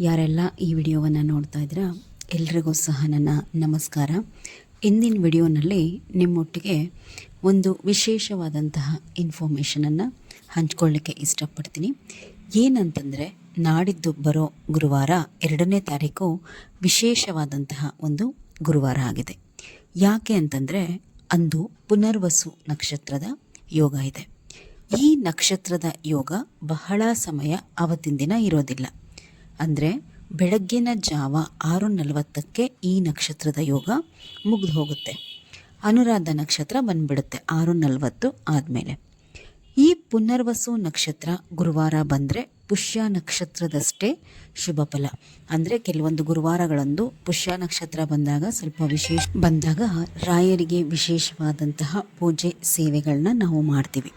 ಯಾರೆಲ್ಲ ಈ ವಿಡಿಯೋವನ್ನು ನೋಡ್ತಾ ಇದ್ದೀರಾ, ಎಲ್ರಿಗೂ ಸಹ ನನ್ನ ನಮಸ್ಕಾರ. ಇಂದಿನ ವಿಡಿಯೋನಲ್ಲಿ ನಿಮ್ಮೊಟ್ಟಿಗೆ ಒಂದು ವಿಶೇಷವಾದಂತಹ ಇನ್ಫಾರ್ಮೇಷನನ್ನು ಹಂಚ್ಕೊಳ್ಳಿಕ್ಕೆ ಇಷ್ಟಪಡ್ತೀನಿ. ಏನಂತಂದರೆ, ನಾಡಿದ್ದು ಬರೋ ಗುರುವಾರ ಎರಡನೇ ತಾರೀಕು ವಿಶೇಷವಾದಂತಹ ಒಂದು ಗುರುವಾರ ಆಗಿದೆ. ಯಾಕೆ ಅಂತಂದರೆ, ಅಂದು ಪುನರ್ವಸು ನಕ್ಷತ್ರದ ಯೋಗ ಇದೆ. ಈ ನಕ್ಷತ್ರದ ಯೋಗ ಬಹಳ ಸಮಯ ಅವತ್ತಿನ ದಿನ ಇರೋದಿಲ್ಲ. ಅಂದರೆ ಬೆಳಗ್ಗಿನ ಜಾವ ಆರು ನಲವತ್ತಕ್ಕೆ ಈ ನಕ್ಷತ್ರದ ಯೋಗ ಮುಗಿದು ಹೋಗುತ್ತೆ ಅನುರಾಧ ನಕ್ಷತ್ರ ಬಂದ್ಬಿಡುತ್ತೆ ಆರು ನಲವತ್ತು ಆದಮೇಲೆ. ಈ ಪುನರ್ವಸು ನಕ್ಷತ್ರ ಗುರುವಾರ ಬಂದರೆ ಪುಷ್ಯ ನಕ್ಷತ್ರದಷ್ಟೇ ಶುಭ ಫಲ. ಅಂದರೆ ಕೆಲವೊಂದು ಗುರುವಾರಗಳಂದು ಪುಷ್ಯ ನಕ್ಷತ್ರ ಬಂದಾಗ ಸ್ವಲ್ಪ ವಿಶೇಷ ಬಂದಾಗ ರಾಯರಿಗೆ ವಿಶೇಷವಾದಂತಹ ಪೂಜೆ ಸೇವೆಗಳನ್ನ ನಾವು ಮಾಡ್ತೀವಿ.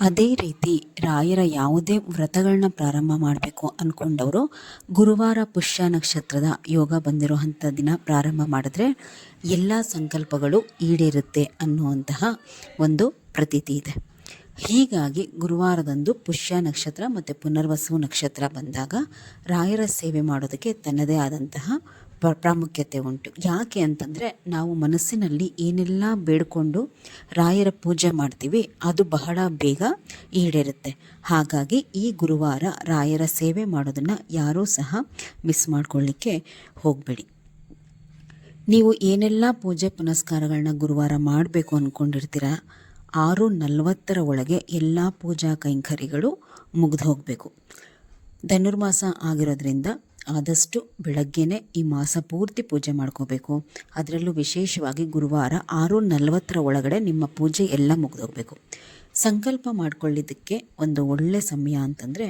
ಅದೇ ರೀತಿ ರಾಯರ ಯಾವುದೇ ವ್ರತಗಳನ್ನ ಪ್ರಾರಂಭ ಮಾಡಬೇಕು ಅಂದ್ಕೊಂಡವರು ಗುರುವಾರ ಪುಷ್ಯ ನಕ್ಷತ್ರದ ಯೋಗ ಬಂದಿರುವಂಥ ದಿನ ಪ್ರಾರಂಭ ಮಾಡಿದ್ರೆ ಎಲ್ಲ ಸಂಕಲ್ಪಗಳು ಈಡೇರುತ್ತೆ ಅನ್ನುವಂತಹ ಒಂದು ಪ್ರತೀತಿ ಇದೆ. ಹೀಗಾಗಿ ಗುರುವಾರದಂದು ಪುಷ್ಯ ನಕ್ಷತ್ರ ಮತ್ತು ಪುನರ್ವಸು ನಕ್ಷತ್ರ ಬಂದಾಗ ರಾಯರ ಸೇವೆ ಮಾಡೋದಕ್ಕೆ ತನ್ನದೇ ಆದಂತಹ ಪ್ರ, ಪ್ರಾಮುಖ್ಯತೆ ಉಂಟು. ಯಾಕೆ ಅಂತಂದರೆ ನಾವು ಮನಸ್ಸಿನಲ್ಲಿ ಏನೆಲ್ಲ ಬೇಡಿಕೊಂಡು ರಾಯರ ಪೂಜೆ ಮಾಡ್ತೀವಿ, ಅದು ಬಹಳ ಬೇಗ ಈಡೇರುತ್ತೆ. ಹಾಗಾಗಿ ಈ ಗುರುವಾರ ರಾಯರ ಸೇವೆ ಮಾಡೋದನ್ನು ಯಾರೂ ಸಹ ಮಿಸ್ ಮಾಡ್ಕೊಳ್ಳಿಕ್ಕೆ ಹೋಗಬೇಡಿ. ನೀವು ಏನೆಲ್ಲ ಪೂಜೆ ಪುನಸ್ಕಾರಗಳನ್ನ ಗುರುವಾರ ಮಾಡಬೇಕು ಅಂದ್ಕೊಂಡಿರ್ತೀರ ಆರು ನಲವತ್ತರ ಒಳಗೆ ಎಲ್ಲ ಪೂಜಾ ಕೈಂಕರ್ಯಗಳು ಮುಗಿದು ಹೋಗಬೇಕು. ಧನುರ್ಮಾಸ ಆಗಿರೋದ್ರಿಂದ ಆದಷ್ಟು ಬೆಳಗ್ಗೆನೇ ಈ ಮಾಸ ಪೂರ್ತಿ ಪೂಜೆ ಮಾಡ್ಕೋಬೇಕು. ಅದರಲ್ಲೂ ವಿಶೇಷವಾಗಿ ಗುರುವಾರ ಆರು ನಲವತ್ತರ ಒಳಗಡೆ ನಿಮ್ಮ ಪೂಜೆ ಎಲ್ಲ ಮುಗಿದೋಗ್ಬೇಕು ಸಂಕಲ್ಪ ಮಾಡಿಕೊಳ್ಳಿದ್ದಕ್ಕೆ ಒಂದು ಒಳ್ಳೆ ಸಮಯ ಅಂತಂದರೆ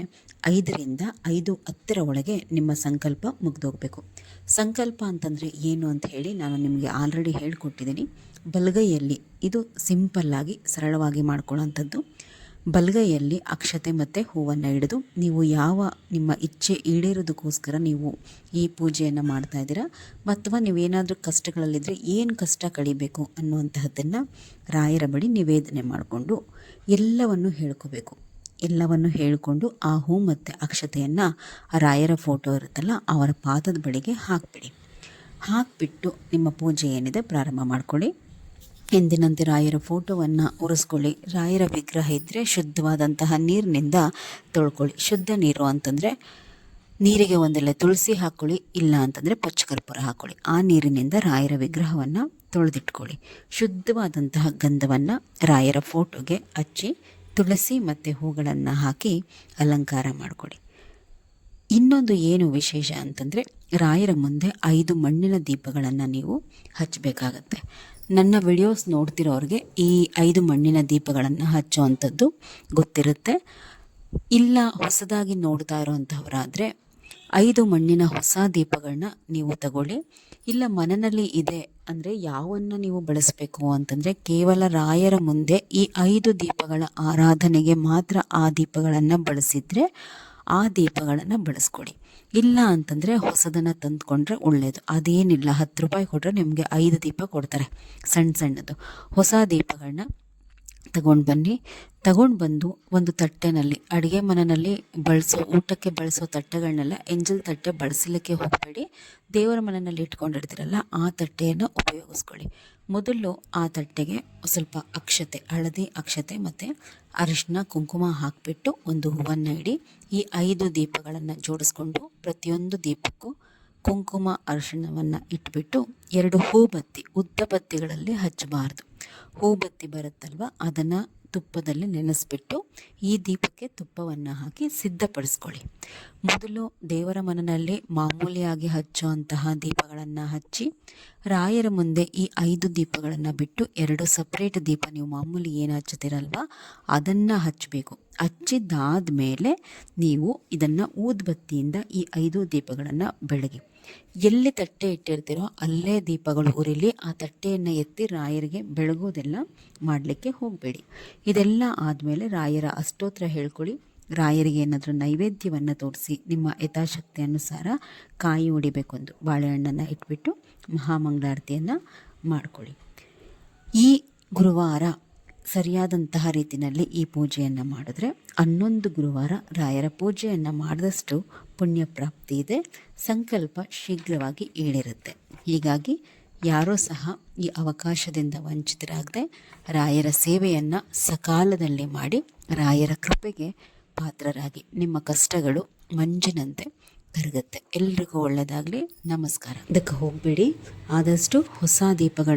ಐದರಿಂದ ಐದು ಹತ್ತರ ಒಳಗೆ ನಿಮ್ಮ ಸಂಕಲ್ಪ ಮುಗ್ದೋಗಬೇಕು. ಸಂಕಲ್ಪ ಅಂತಂದರೆ ಏನು ಅಂತ ಹೇಳಿ ನಾನು ನಿಮಗೆ ಆಲ್ರೆಡಿ ಹೇಳಿಕೊಟ್ಟಿದ್ದೀನಿ. ಬಲಗೈಯಲ್ಲಿ ಇದು ಸಿಂಪಲ್ಲಾಗಿ ಸರಳವಾಗಿ ಮಾಡ್ಕೊಳ್ಳೋಂಥದ್ದು. ಬಲಗೈಯಲ್ಲಿ ಅಕ್ಷತೆ ಮತ್ತು ಹೂವನ್ನು ಹಿಡಿದು ನೀವು ಯಾವ ನಿಮ್ಮ ಇಚ್ಛೆ ಈಡೇರೋದಕ್ಕೋಸ್ಕರ ನೀವು ಈ ಪೂಜೆಯನ್ನು ಮಾಡ್ತಾ ಇದ್ದೀರಾ? ಅಥವಾ ನೀವೇನಾದರೂ ಕಷ್ಟಗಳಲ್ಲಿದ್ದರೆ ಏನು ಕಷ್ಟ ಕಳಿಬೇಕು ಅನ್ನುವಂತಹದ್ದನ್ನು ರಾಯರ ಬಳಿ ನಿವೇದನೆ ಮಾಡಿಕೊಂಡು ಎಲ್ಲವನ್ನು ಹೇಳ್ಕೋಬೇಕು. ಎಲ್ಲವನ್ನು ಹೇಳಿಕೊಂಡು ಆ ಹೂ ಮತ್ತು ಅಕ್ಷತೆಯನ್ನು ರಾಯರ ಫೋಟೋ ಇರುತ್ತಲ್ಲ, ಅವರ ಪಾದದ ಬಳಿಗೆ ಹಾಕಿಬಿಡಿ. ಹಾಕಿಬಿಟ್ಟು ನಿಮ್ಮ ಪೂಜೆ ಏನಿದೆ ಪ್ರಾರಂಭ ಮಾಡ್ಕೊಳ್ಳಿ. ಎಂದಿನಂತೆ ರಾಯರ ಫೋಟೋವನ್ನು ಉರಿಸ್ಕೊಳ್ಳಿ. ರಾಯರ ವಿಗ್ರಹ ಇದ್ದರೆ ಶುದ್ಧವಾದಂತಹ ನೀರಿನಿಂದ ತೊಳ್ಕೊಳ್ಳಿ. ಶುದ್ಧ ನೀರು ಅಂತಂದರೆ ನೀರಿಗೆ ಒಂದೆಲ್ಲ ತುಳಸಿ ಹಾಕ್ಕೊಳ್ಳಿ ಇಲ್ಲ ಅಂತಂದರೆ ಪಚ್ಚಕರ್ಪೂರ ಹಾಕ್ಕೊಳ್ಳಿ ಆ ನೀರಿನಿಂದ ರಾಯರ ವಿಗ್ರಹವನ್ನು ತೊಳೆದಿಟ್ಕೊಳ್ಳಿ. ಶುದ್ಧವಾದಂತಹ ಗಂಧವನ್ನು ರಾಯರ ಫೋಟೋಗೆ ಹಚ್ಚಿ, ತುಳಸಿ ಮತ್ತು ಹೂಗಳನ್ನು ಹಾಕಿ ಅಲಂಕಾರ ಮಾಡಿಕೊಡಿ ಇನ್ನೊಂದು ಏನು ವಿಶೇಷ ಅಂತಂದರೆ, ರಾಯರ ಮುಂದೆ ಐದು ಮಣ್ಣಿನ ದೀಪಗಳನ್ನು ನೀವು ಹಚ್ಚಬೇಕಾಗತ್ತೆ. ನನ್ನ ವಿಡಿಯೋಸ್ ನೋಡ್ತಿರೋರಿಗೆ ಈ ಐದು ಮಣ್ಣಿನ ದೀಪಗಳನ್ನು ಹಚ್ಚುವಂಥದ್ದು ಗೊತ್ತಿರುತ್ತೆ. ಇಲ್ಲ ಹೊಸದಾಗಿ ನೋಡ್ತಾ ಇರೋವಂಥವರಾದರೆ ಐದು ಮಣ್ಣಿನ ಹೊಸ ದೀಪಗಳನ್ನ ನೀವು ತಗೊಳ್ಳಿ. ಇಲ್ಲ ಮನೆಯಲ್ಲಿ ಇದೆ ಅಂದರೆ ಯಾವನ್ನು ನೀವು ಬಳಸಬೇಕು ಅಂತಂದರೆ ಕೇವಲ ರಾಯರ ಮುಂದೆ ಈ ಐದು ದೀಪಗಳ ಆರಾಧನೆಗೆ ಮಾತ್ರ ಆ ದೀಪಗಳನ್ನು ಬಳಸಿದರೆ ಆ ದೀಪಗಳನ್ನು ಬಳಸ್ಕೊಡಿ. ಇಲ್ಲ ಅಂತಂದರೆ ಹೊಸದನ್ನು ತಂದುಕೊಂಡ್ರೆ ಒಳ್ಳೆಯದು ಅದೇನಿಲ್ಲ, ಹತ್ತು ರೂಪಾಯಿ ಕೊಟ್ಟರೆ ನಿಮಗೆ ಐದು ದೀಪ ಕೊಡ್ತಾರೆ ಸಣ್ಣ ಸಣ್ಣದು. ಹೊಸ ದೀಪಗಳನ್ನ ತಗೊಂಡು ಬನ್ನಿ. ತಗೊಂಡು ಬಂದು ಒಂದು ತಟ್ಟೆನಲ್ಲಿ, ಅಡುಗೆ ಮನೆಯಲ್ಲಿ ಬಳಸೋ, ಊಟಕ್ಕೆ ಬಳಸೋ ತಟ್ಟೆಗಳನ್ನೆಲ್ಲ ಎಂಜಲ್ ತಟ್ಟೆ ಬಳಸಲಿಕ್ಕೆ ಹೋಗಬೇಡಿ. ದೇವರ ಮನೆಯಲ್ಲಿ ಇಟ್ಕೊಂಡಿರ್ತೀರಲ್ಲ ಆ ತಟ್ಟೆಯನ್ನು ಉಪಯೋಗಿಸ್ಕೊಳ್ಳಿ. ಮೊದಲು ಆ ತಟ್ಟೆಗೆ ಸ್ವಲ್ಪ ಅಕ್ಷತೆ, ಹಳದಿ ಅಕ್ಷತೆ ಮತ್ತು ಅರಿಶಿನ, ಕುಂಕುಮ ಹಾಕಿಬಿಟ್ಟು ಒಂದು ಹೂವನ್ನು ಇಡಿ. ಈ ಐದು ದೀಪಗಳನ್ನು ಜೋಡಿಸ್ಕೊಂಡು ಪ್ರತಿಯೊಂದು ದೀಪಕ್ಕೂ ಕುಂಕುಮ ಅರಿಶಿಣವನ್ನು ಇಟ್ಬಿಟ್ಟು ಎರಡು ಹೂಬತ್ತಿ, ಉದ್ದ ಬತ್ತಿಗಳಲ್ಲಿ ಹಚ್ಚಬಾರ್ದು. ಹೂಬತ್ತಿ ಬರುತ್ತಲ್ವ? ಅದನ್ನು ತುಪ್ಪದಲ್ಲಿ ನೆನೆಸ್ಬಿಟ್ಟು ಈ ದೀಪಕ್ಕೆ ತುಪ್ಪವನ್ನು ಹಾಕಿ ಸಿದ್ಧಪಡಿಸ್ಕೊಳ್ಳಿ. ಮೊದಲು ದೇವರ ಮನನಲ್ಲಿ ಮಾಮೂಲಿಯಾಗಿ ಹಚ್ಚುವಂತಹ ದೀಪಗಳನ್ನು ಹಚ್ಚಿ, ರಾಯರ ಮುಂದೆ ಈ ಐದು ದೀಪಗಳನ್ನು ಬಿಟ್ಟು ಎರಡು ಸಪ್ರೇಟ್ ದೀಪ ನೀವು ಮಾಮೂಲಿ ಏನು ಹಚ್ಚುತ್ತೀರಲ್ವ, ಅದನ್ನು ಹಚ್ಚಬೇಕು. ಹಚ್ಚಿದ್ದಾದ ಮೇಲೆ ನೀವು ಇದನ್ನು ಊದ್ಬತ್ತಿಯಿಂದ ಈ ಐದು ದೀಪಗಳನ್ನು ಬೆಳಗಿ. ಎಲ್ಲಿ ತಟ್ಟೆ ಇಟ್ಟಿರ್ತೀರೋ ಅಲ್ಲೇ ದೀಪಗಳು ಉರಿಲಿ, ಆ ತಟ್ಟೆಯನ್ನು ಎತ್ತಿ ರಾಯರಿಗೆ ಬೆಳಗೋದೆಲ್ಲ ಮಾಡಲಿಕ್ಕೆ ಹೋಗಬೇಡಿ. ಇದೆಲ್ಲ ಆದಮೇಲೆ ರಾಯರ ಅಷ್ಟೋತ್ರ ಹೇಳ್ಕೊಳ್ಳಿ. ರಾಯರಿಗೆ ಏನಾದರೂ ನೈವೇದ್ಯವನ್ನು ತೋರಿಸಿ, ನಿಮ್ಮ ಯಥಾಶಕ್ತಿ ಅನುಸಾರ ಕಾಯಿ ಹೊಡಿಬೇಕೊಂದು ಬಾಳೆಹಣ್ಣನ್ನು ಇಟ್ಬಿಟ್ಟು ಮಹಾಮಂಗಳಾರತಿಯನ್ನು ಮಾಡಿಕೊಳ್ಳಿ. ಈ ಗುರುವಾರ ಸರಿಯಾದಂತಹ ರೀತಿಯಲ್ಲಿ ಈ ಪೂಜೆಯನ್ನು ಮಾಡಿದ್ರೆ ಹನ್ನೊಂದು ಗುರುವಾರ ರಾಯರ ಪೂಜೆಯನ್ನು ಮಾಡಿದಷ್ಟು ಪುಣ್ಯ ಪ್ರಾಪ್ತಿ ಇದೆ, ಸಂಕಲ್ಪ ಶೀಘ್ರವಾಗಿ ಈಡೇರುತ್ತೆ. ಹೀಗಾಗಿ ಯಾರೂ ಸಹ ಈ ಅವಕಾಶದಿಂದ ವಂಚಿತರಾಗದೆ ರಾಯರ ಸೇವೆಯನ್ನು ಸಕಾಲದಲ್ಲಿ ಮಾಡಿ ರಾಯರ ಕೃಪೆಗೆ ಪಾತ್ರರಾಗಿ ನಿಮ್ಮ ಕಷ್ಟಗಳು ಮಂಜಿನಂತೆ ಕರಗುತ್ತೆ. ಎಲ್ರಿಗೂ ಒಳ್ಳೆಯದಾಗಲಿ ನಮಸ್ಕಾರ. ಇದಕ್ಕೆ ಹೋಗಬೇಡಿ. ಆದಷ್ಟು ಹೊಸ ದೀಪಗಳು